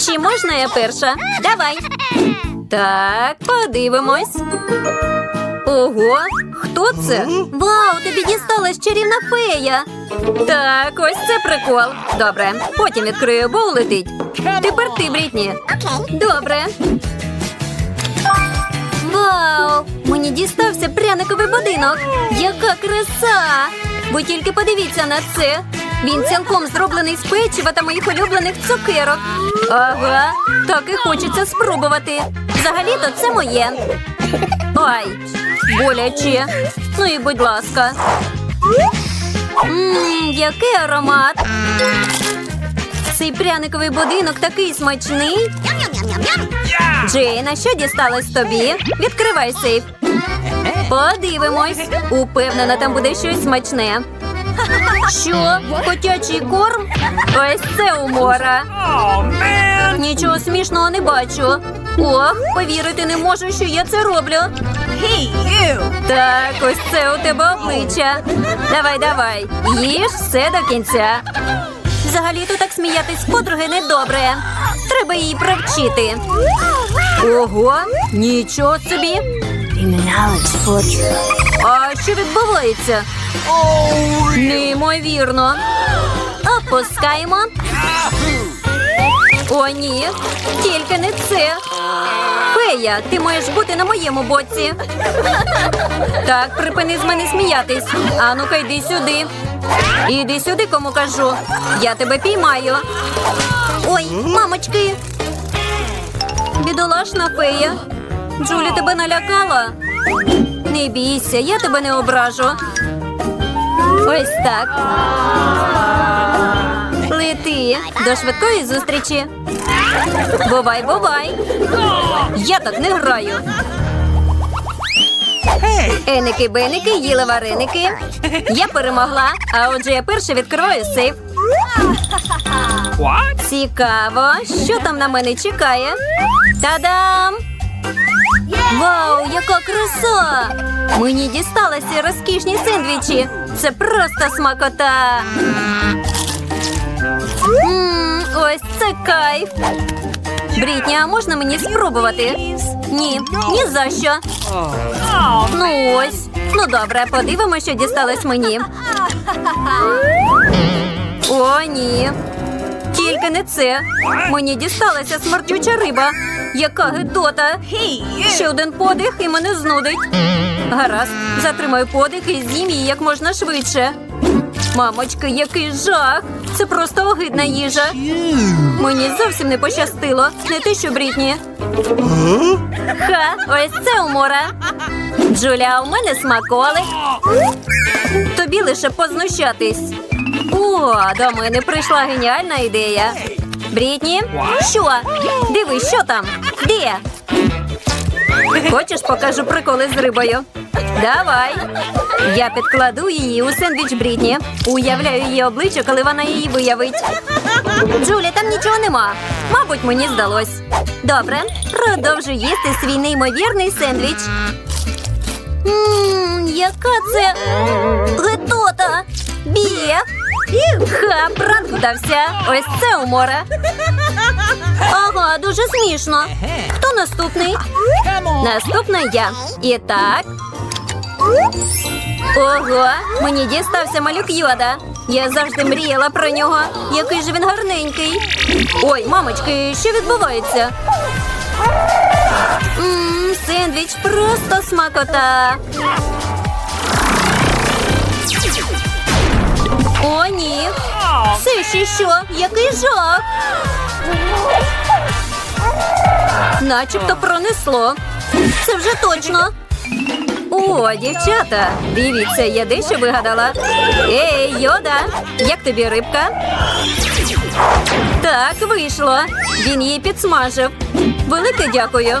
Чи можна я перша? Давай. Так, подивимось. Ого, хто це? Вау, тобі дісталась чарівна фея. Так, ось це прикол. Добре, потім відкрию, бо улетить. Тепер ти, Брітні. Добре. Вау! Мені дістався пряниковий будинок. Яка краса! Ви тільки подивіться на це. Він цілком зроблений з печива та моїх улюблених цукерок. Ага, так і хочеться спробувати. Взагалі-то це моє. Ай, боляче. Ну і будь ласка. Ммм, який аромат. Цей пряниковий будинок такий смачний. Джейн, а що дісталось тобі? Відкривай сейф. Подивимось. Упевнена, там буде щось смачне. Що? Котячий корм? Ось це умора. Нічого смішного не бачу. Ох, повірити не можу, що я це роблю. Так, ось це у тебе обличчя. Давай, давай. Їж все до кінця. Взагалі-то так сміятись з подруги недобре. Треба її провчити. Ого, нічого собі. А що відбувається? Неймовірно. Опускаємо. О, ні, тільки не це. Фея, ти маєш бути на моєму боці. Так, припини з мене сміятись. А ну-ка йди сюди. Іди сюди, кому кажу. Я тебе піймаю. Ой, мамочки. Бідолашна фея. Джулі тебе налякала. Не бійся, я тебе не ображу. Ось так. Лети до швидкої зустрічі. Бувай, бувай. Я так не граю. Еники беники їли вареники. Я перемогла, а отже я перша відкриваю сейф. Цікаво, що там на мене чекає. Та-дам! Вау, яка краса! Мені дісталися розкішні сендвічі. Це просто смакота. Мм, ось це кайф. Брітні, а можна мені спробувати? Ні, ні за що. Ну ось. Ну добре, подивимося, що дісталось мені. О, ні. Тільки не це. Мені дісталася смердюча риба. Яка гидота. Ще один подих і мене знудить. Гаразд, затримаю подих і з'їм її як можна швидше. Мамочки, який жах! Це просто огидна їжа. Мені зовсім не пощастило. Не те, що Брітні. Ха, ось це умора. Джуля, у мене смаколик. Тобі лише познущатись. О, до мене прийшла геніальна ідея. Брітні, що? Дивись, що там? Де? Хочеш, покажу приколи з рибою? Давай. Я підкладу її у сендвіч Брітні. Уявляю її обличчя, коли вона її виявить. Джулі, там нічого нема. Мабуть, мені здалось. Добре, продовжу їсти свій неймовірний сендвіч. Ммм, яка це гетота! Бє! Ха, пранк вдався. Ось це умора. Ага, дуже смішно. Хто наступний? Наступна я. І так. Ого, мені дістався малюк Йода. Я завжди мріяла про нього. Який же він гарненький. Ой, мамочки, що відбувається? Ммм, сендвіч просто смакота. О, ні. Це ще що? Який жах? Начебто пронесло. Це вже точно. О, дівчата, дивіться, я дещо вигадала. Ей, йода, як тобі рибка? Так, вийшло. Він її підсмажив. Велике дякую.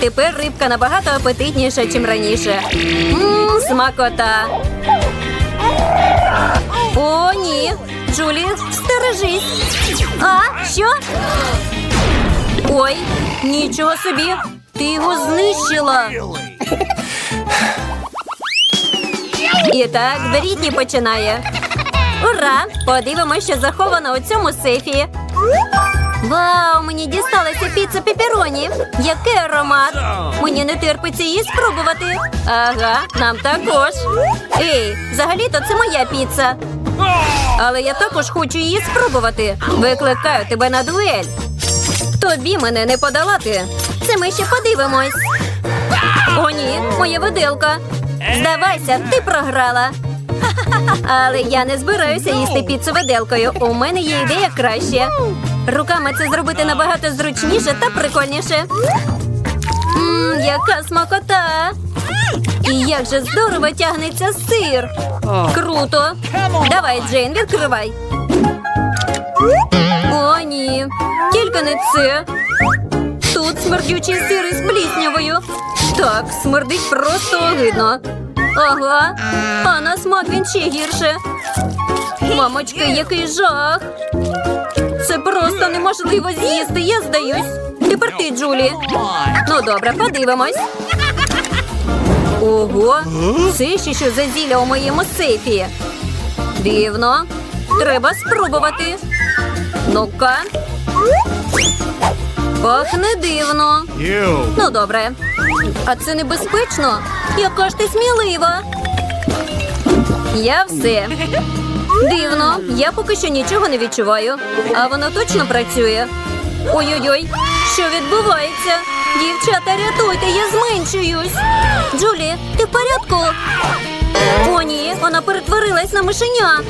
Тепер рибка набагато апетитніша, ніж раніше. Ммм, смакота. О, ні. Джулі, стережись. А, що? Ой, нічого собі. Ти його знищила. І так, Брітні починає. Ура! Подивимося, що заховано у цьому сейфі. Вау, мені дісталася піца пеппероні. Який аромат! Мені не терпиться її спробувати. Ага, нам також. Ей, взагалі-то це моя піца. Але я також хочу її спробувати. Викликаю тебе на дуель. Тобі мене не подолати. Це ми ще подивимось. О, ні, моя виделка. Здавайся, ти програла. Але я не збираюся їсти піцу виделкою. У мене є ідея краще. Руками це зробити набагато зручніше та прикольніше. Мм, яка смакота! І як же здорово тягнеться сир. Круто. Давай, Джейн, відкривай. О, ні. Тільки не це. Тут смердючий сир із пліснявою. Так, смердить просто огидно. Ага, а на смак він ще гірше. Мамочки, який жах. Це просто неможливо з'їсти, я здаюсь. Тепер ти, Джулі. Ну добре, подивимось. Ого, це ще що за зілля у моєму сейфі. Дивно. Треба спробувати. Ну-ка. Пахне дивно. Ну, добре. А це небезпечно? Яка ж ти смілива? Я все. Дивно, я поки що нічого не відчуваю. А воно точно працює. Ой-ой-ой, що відбувається? Дівчата, рятуйте, я зменшуюсь. Джулі, ти в порядку? О, ні, вона перетворилась на мишеня.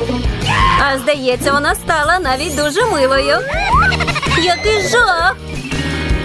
А здається, вона стала навіть дуже милою. Який жах!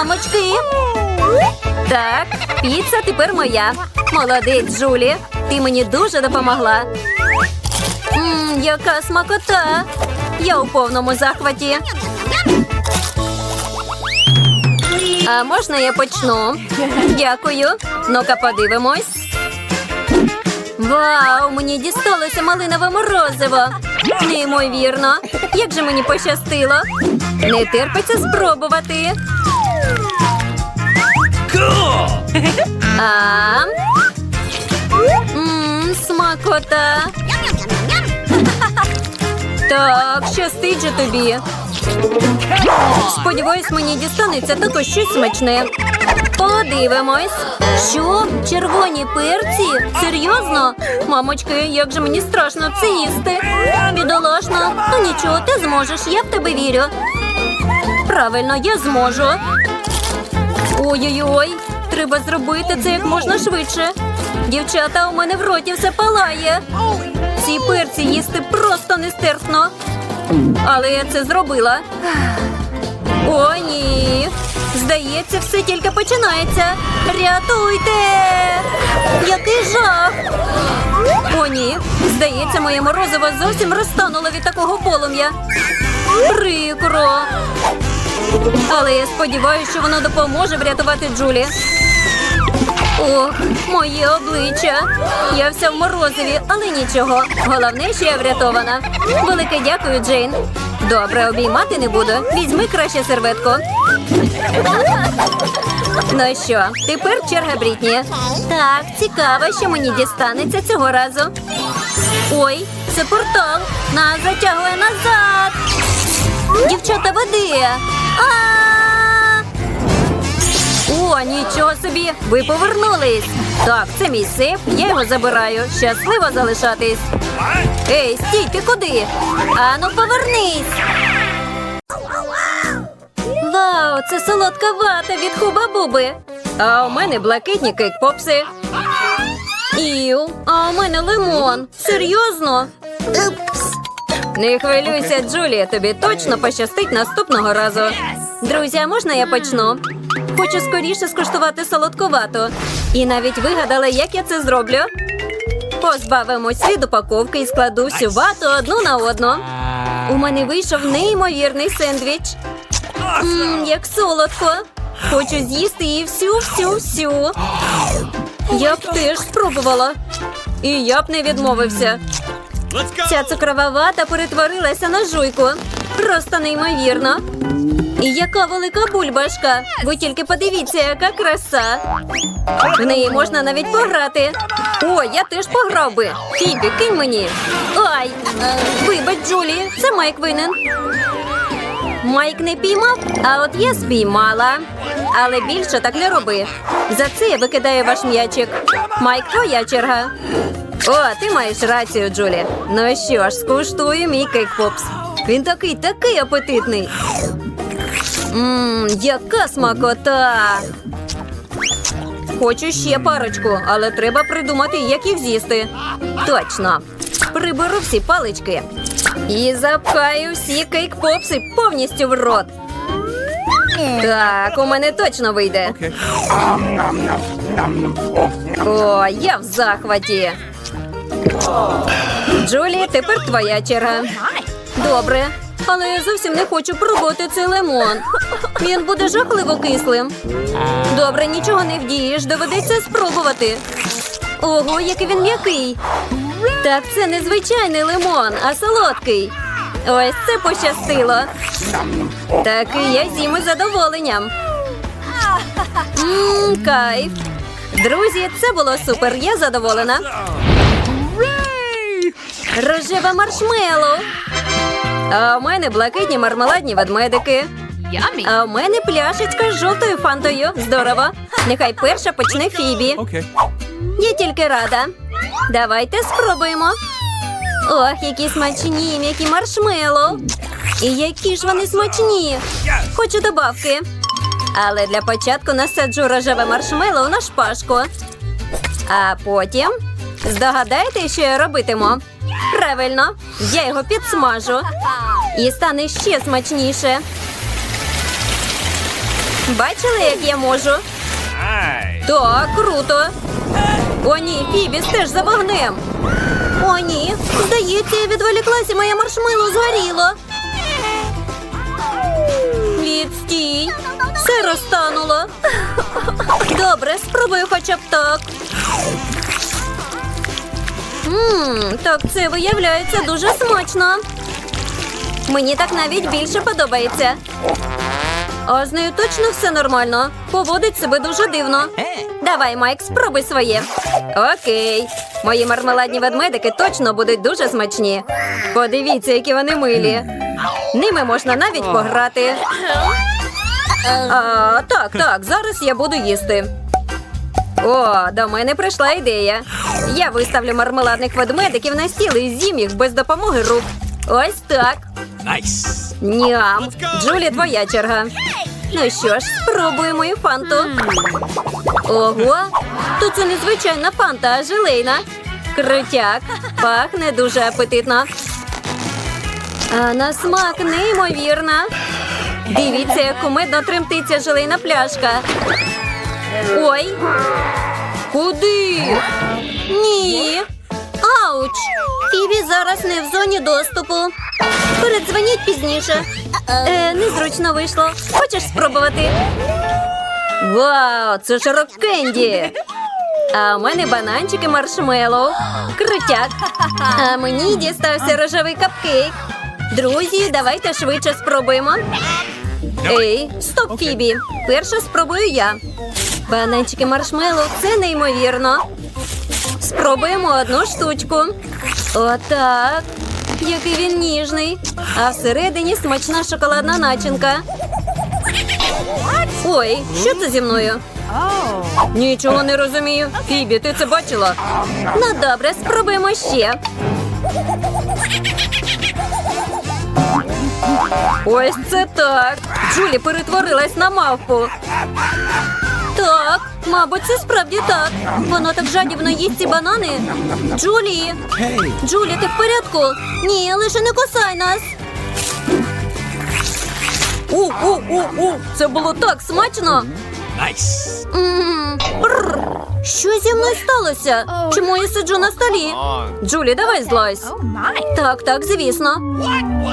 Мамочки. Так, піца тепер моя. Молодець, Джулі. Ти мені дуже допомогла. Мм, яка смакота. Я у повному захваті. А можна я почну? Дякую. Ну-ка подивимось. Вау, мені дісталося малинове морозиво. Неймовірно. Як же мені пощастило. Не терпиться спробувати. Cool. А? Мм, смакота. Так, щастить же тобі. Сподіваюсь, мені дістанеться також щось смачне. Подивимось. Що? Червоні перці? Серйозно? Мамочки, як же мені страшно це їсти. Бідолашно. Ну нічого, ти зможеш, я в тебе вірю. Правильно, я зможу. Ой-ой-ой, треба зробити це як можна швидше. Дівчата, у мене в роті все палає. Ці перці їсти просто нестерпно. Але я це зробила. О, ні. Здається, все тільки починається. Рятуйте! Який жах! О, ні. Здається, моє морозиво зовсім розтануло від такого полум'я. Прикро. Але я сподіваюся, що воно допоможе врятувати Джулі. Ох, моє обличчя. Я вся в морозиві, але нічого. Головне, що я врятована. Велике дякую, Джейн. Добре, обіймати не буду. Візьми краще серветку. Ну що, тепер черга Брітні. Так, цікаво, що мені дістанеться цього разу. Ой, це портал. Нас затягує назад. Дівчата, води. О, нічого собі! Ви повернулись. Так, це мій сейф, я його забираю. Щасливо залишатись. Ей, стій, куди? Ану, повернись. Вау, це солодка вата від хуба-буби. А у мене блакитні кейк-попси. Іу, а у мене лимон. Серйозно? Не хвилюйся, Джулія, тобі точно пощастить наступного разу. Друзі, а можна я почну? Хочу скоріше скуштувати солодковату. І навіть вигадала, як я це зроблю. Позбавимось від упаковки і складу всю вату одну на одну. У мене вийшов неймовірний сендвіч. Мм, як солодко. Хочу з'їсти її всю, всю, всю. Я б теж спробувала. І я б не відмовився. Ця цукрова вата перетворилася на жуйку. Просто неймовірно. І яка велика бульбашка. Ви тільки подивіться, яка краса. В неї можна навіть пограти. О, я теж пограв би. Фібі, кинь мені. Ай! Вибач, Джулі, це Майк винен. Майк не піймав, а от я спіймала. Але більше так не роби. За це я викидаю ваш м'ячик. Майк, твоя черга. О, ти маєш рацію, Джулі. Ну що ж, скуштую мій кейк-попс. Він такий, такий апетитний. Ммм, яка смакота. Хочу ще парочку, але треба придумати, як їх з'їсти. Точно. Приберу всі палички і запхаю всі кейк-попси повністю в рот. Так, у мене точно вийде. О, я в захваті. Джулі, тепер твоя черга. Добре, але я зовсім не хочу пробувати цей лимон. Він буде жахливо кислим. Добре, нічого не вдієш, доведеться спробувати. Ого, який він м'який. Так це не звичайний лимон, а солодкий. Ось це пощастило. Такий я з'їм із задоволенням. Мм, кайф. Друзі, це було супер. Я задоволена. Рожеве маршмело. А у мене блакитні мармеладні ведмедики. А у мене пляшечка з жовтою фантою. Здорово. Нехай перша почне Фібі. Okay. Я тільки рада. Давайте спробуємо. Ох, які смачні, м'які маршмело. І які ж вони смачні. Хочу добавки. Але для початку насаджу рожеве маршмело на шпажку. А потім здогадайте, що я робитиму. Правильно, я його підсмажу. І стане ще смачніше. Бачили, як я можу? Так, круто. О, ні, Фібі, стеж за вогнем. О, ні. Здається, я відволіклася, моє маршмело згоріло. Відстій. Все розтануло. Добре, спробую хоча б так. Ммм, так це виявляється дуже смачно. Мені так навіть більше подобається. А з нею точно все нормально. Поводить себе дуже дивно. Давай, Майк, спробуй своє. Окей. Мої мармеладні ведмедики точно будуть дуже смачні. Подивіться, які вони милі. Ними можна навіть пограти. А, так, так, зараз я буду їсти. О, до мене прийшла ідея. Я виставлю мармеладних ведмедиків на стіл і з'їм їх без допомоги рук. Ось так. Nice. Ням. Джулі, твоя черга. Ну що ж, спробуємо мою фанту. Ого, тут це не звичайна фанта, а желейна. Крутяк. Пахне дуже апетитно. А на смак неймовірна. Дивіться, як кумедно тремтиться желейна пляшка. Ой. Куди? Ні. Ауч! Фібі зараз не в зоні доступу. Передзвоніть пізніше. Е, незручно вийшло. Хочеш спробувати? Вау, це ж рок-кенді! А у мене бананчики маршмеллоу. Крутяк. А мені дістався рожевий капкейк. Друзі, давайте швидше спробуємо. Ей, стоп, Фібі. Перше спробую я. Бананчики маршмеллоу – це неймовірно. Спробуємо одну штучку. Отак. Який він ніжний. А всередині смачна шоколадна начинка. Ой, що це зі мною? Нічого не розумію. Фібі, ти це бачила? Ну добре, спробуємо ще. Ось це так. Джулі перетворилась на мавпу. Так, мабуть, це справді так. Воно так жадібно їсть ці банани. Джулі! Джулі, ти в порядку? Ні, лише не кусай нас. У, у, у, у, це було так смачно. Бррр. Що зі мною сталося? Чому я сиджу на столі? Джулі, давай злазь. Так, так, звісно.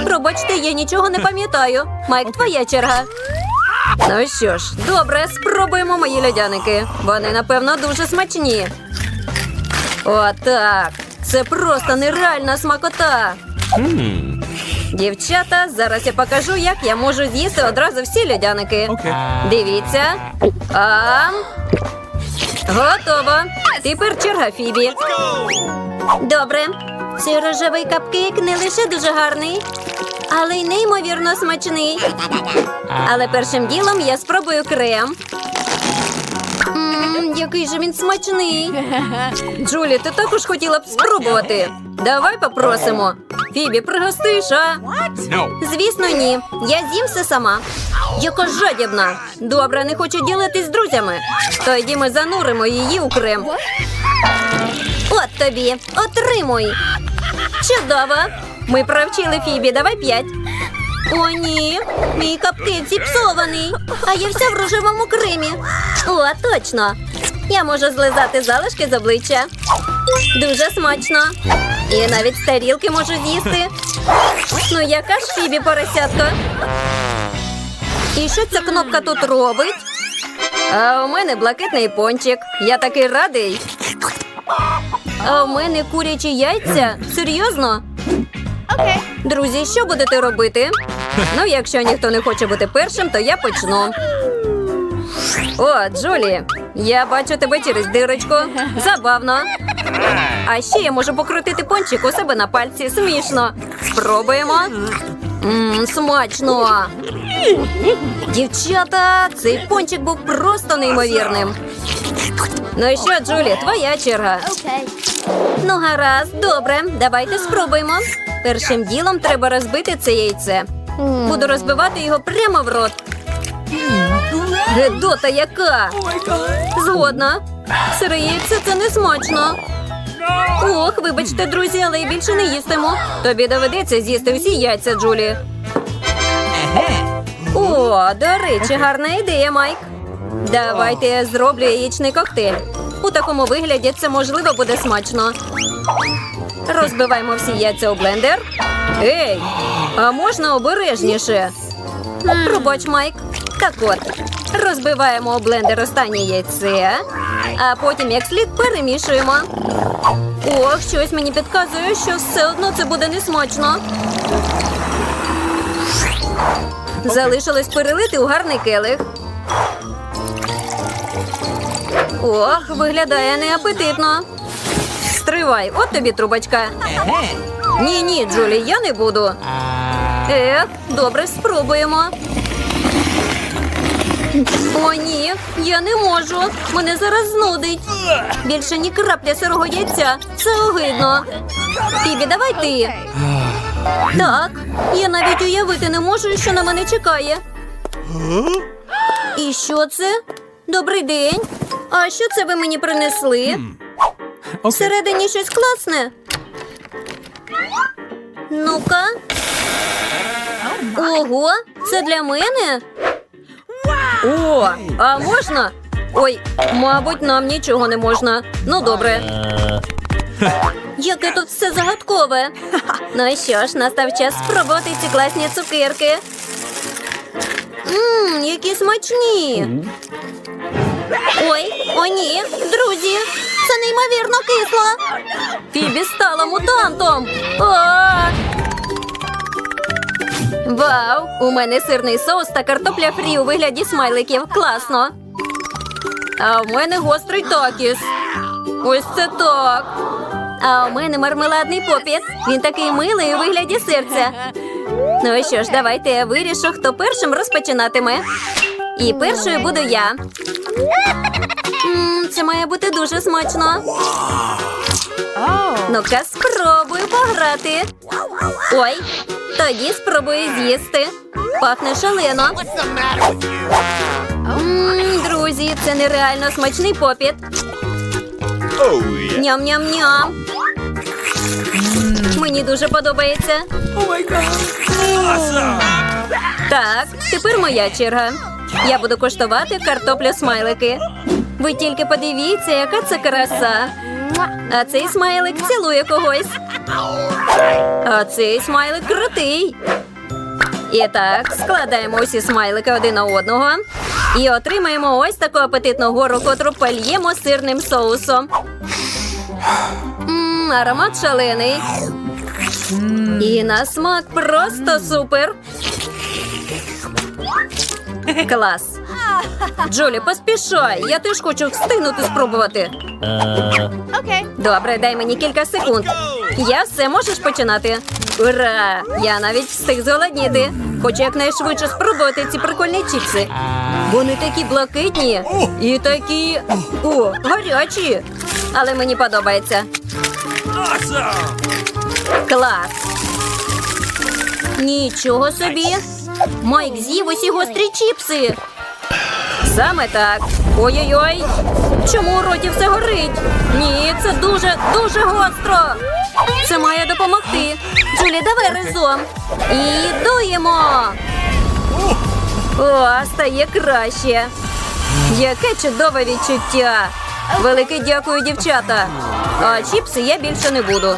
Пробачте, я нічого не пам'ятаю. Майк, твоя черга. Ну що ж, добре, спробуємо мої льодяники. Вони, напевно, дуже смачні. Отак. Це просто нереальна смакота. Hmm. Дівчата, зараз я покажу, як я можу з'їсти одразу всі льодяники. Дивіться. А... Готово. Тепер черга Фібі. Добре. Цей рожевий капкейк не лише дуже гарний, але й неймовірно смачний. Але першим ділом я спробую крем. Мм, який же він смачний. Джулі, ти також хотіла б спробувати. Давай попросимо. Фібі, пригостиш, а? Звісно, ні. Я з'їм все сама. Яка жадібна. Добре, не хочу ділитись з друзями. Тоді ми зануримо її у крем. От тобі, отримуй. Чудово. Ми провчили Фібі, давай п'ять. О, ні, мій капкейк зіпсований, а я вся в рожевому кремі. О, точно. Я можу злизати залишки з обличчя. Дуже смачно. І навіть з тарілки можу з'їсти. Ну, яка ж Фібі поросятка? І що ця кнопка тут робить? А у мене блакитний пончик. Я такий радий. А у мене курячі яйця? Серйозно? Друзі, що будете робити? Ну, якщо ніхто не хоче бути першим, то я почну. О, Джулі, я бачу тебе через дирочку. Забавно. А ще я можу покрутити пончик у себе на пальці. Смішно. Спробуємо. Мм, смачно. Дівчата, цей пончик був просто неймовірним. Ну і що, Джулі, твоя черга. Ну, гаразд, добре, давайте спробуємо. Першим ділом треба розбити це яйце. Буду розбивати його прямо в рот. Гедота яка! Згодна. Сире яйце це не смачно. Ох, вибачте, друзі, але я більше не їстиму. Тобі доведеться з'їсти всі яйця, Джулі. О, до речі, гарна ідея, Майк. Давайте я зроблю яєчний коктейль. У такому вигляді це можливо буде смачно. Розбиваємо всі яйця у блендер. Ей, а можна обережніше? Пробач, Майк. Так от, розбиваємо у блендер останнє яйце, а потім як слід перемішуємо. Ох, щось мені підказує, що все одно це буде несмачно. Залишилось перелити у гарний келих. Ох, виглядає неапетитно. Стривай, от тобі трубочка. Ні, ні, Джулі, я не буду. Ех, добре, спробуємо. О, ні, я не можу. Мене зараз знудить. Більше ні крапля сирого яйця. Це огидно. Фібі, давай ти. Так, я навіть уявити не можу, що на мене чекає. І що це? Добрий день. А що це ви мені принесли? Всередині щось класне. Ну-ка. Ого, це для мене? О, а можна? Ой, мабуть, нам нічого не можна. Ну, добре. Яке тут все загадкове. Ну що ж, настав час спробувати ці класні цукерки. Ммм, які смачні. Ой, о ні, друзі, це неймовірно кисло. Фібі стала мутантом. А! Вау! У мене сирний соус та картопля фрі у вигляді смайликів. Класно. А в мене гострий такіс. Ось це так. А у мене мармеладний попіт. Він такий милий у вигляді серця. Ну що ж, давайте я вирішу, хто першим розпочинатиме. І першою буду я. М, це має бути дуже смачно. Ну-ка, спробую пограти. Ой, тоді спробую з'їсти. Пахне шалено. М, Друзі, це нереально смачний попіт. Ням-ням-ням. Мені дуже подобається. Так, тепер моя черга. Я буду коштувати картоплю смайлики. Ви тільки подивіться, яка це краса. А цей смайлик цілує когось. А цей смайлик крутий. І так, складаємо усі смайлики один на одного. І отримаємо ось таку апетитну гору, котру пальємо сирним соусом. Мм, аромат шалений. І на смак просто супер. Клас. Джулі, поспішай. Я теж хочу встигнути спробувати. Добре, дай мені кілька секунд. Я все можеш починати. Ура! Я навіть встиг зголодніти. Хочу якнайшвидше спробувати ці прикольні чіпси. Вони такі блакитні і такі о, гарячі. Але мені подобається. Клас. Нічого собі. Майк з'їв усі гострі чіпси. Саме так. Ой-ой-ой. Чому у роті все горить? Ні, це дуже, дуже гостро. Це має допомогти. Джулі, давай разом. І дуємо. О, стає краще. Яке чудове відчуття. Велике дякую, дівчата. А чіпси я більше не буду.